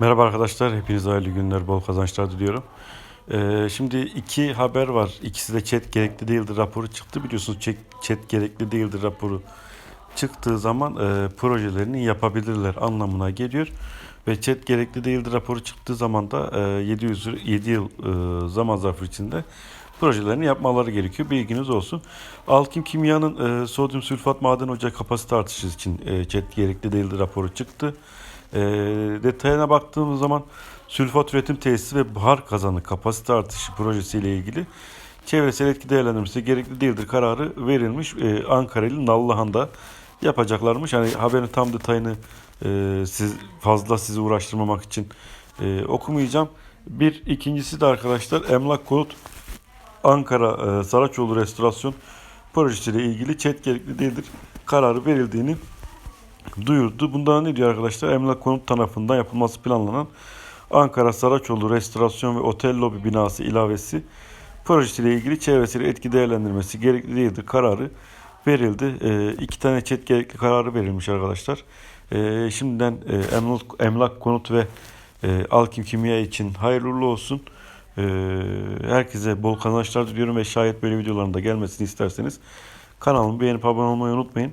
Merhaba arkadaşlar, hepinize hayırlı günler, bol kazançlar diliyorum. Ee, şimdi iki haber var. İkisi de chat gerekli değildir raporu çıktı. Biliyorsunuz chat, gerekli değildir raporu çıktığı zaman e, projelerini yapabilirler anlamına geliyor. Ve chat gerekli değildir raporu çıktığı zaman da e, 700 7 yıl e, zaman zarfı içinde projelerini yapmaları gerekiyor. Bilginiz olsun. Alkim Kimya'nın e, sodyum sülfat maden ocağı kapasite artışı için e, gerekli değildir raporu çıktı. E, detayına baktığımız zaman sülfat üretim tesisi ve buhar kazanı kapasite artışı projesiyle ilgili çevresel etki değerlendirmesi gerekli değildir kararı verilmiş. E, Ankara ili Nallıhan'da yapacaklarmış. Hani haberin tam detayını e, siz fazla sizi uğraştırmamak için e, okumayacağım. Bir ikincisi de arkadaşlar emlak konut Ankara e, Saraçoğlu restorasyon projesiyle ilgili çet gerekli değildir kararı verildiğini duyurdu. Bunda ne diyor arkadaşlar? Emlak konut tarafından yapılması planlanan Ankara Saraçoğlu restorasyon ve otel lobi binası ilavesi projesiyle ilgili çevresel etki değerlendirmesi gerekli değildir kararı verildi. E, iki tane çet gerekli kararı verilmiş arkadaşlar. E, şimdiden e, emlak, emlak konut ve e, Alkim Kimya için hayırlı olsun. E, herkese bol kazançlar diliyorum ve şayet böyle videoların da gelmesini isterseniz kanalımı beğenip abone olmayı unutmayın.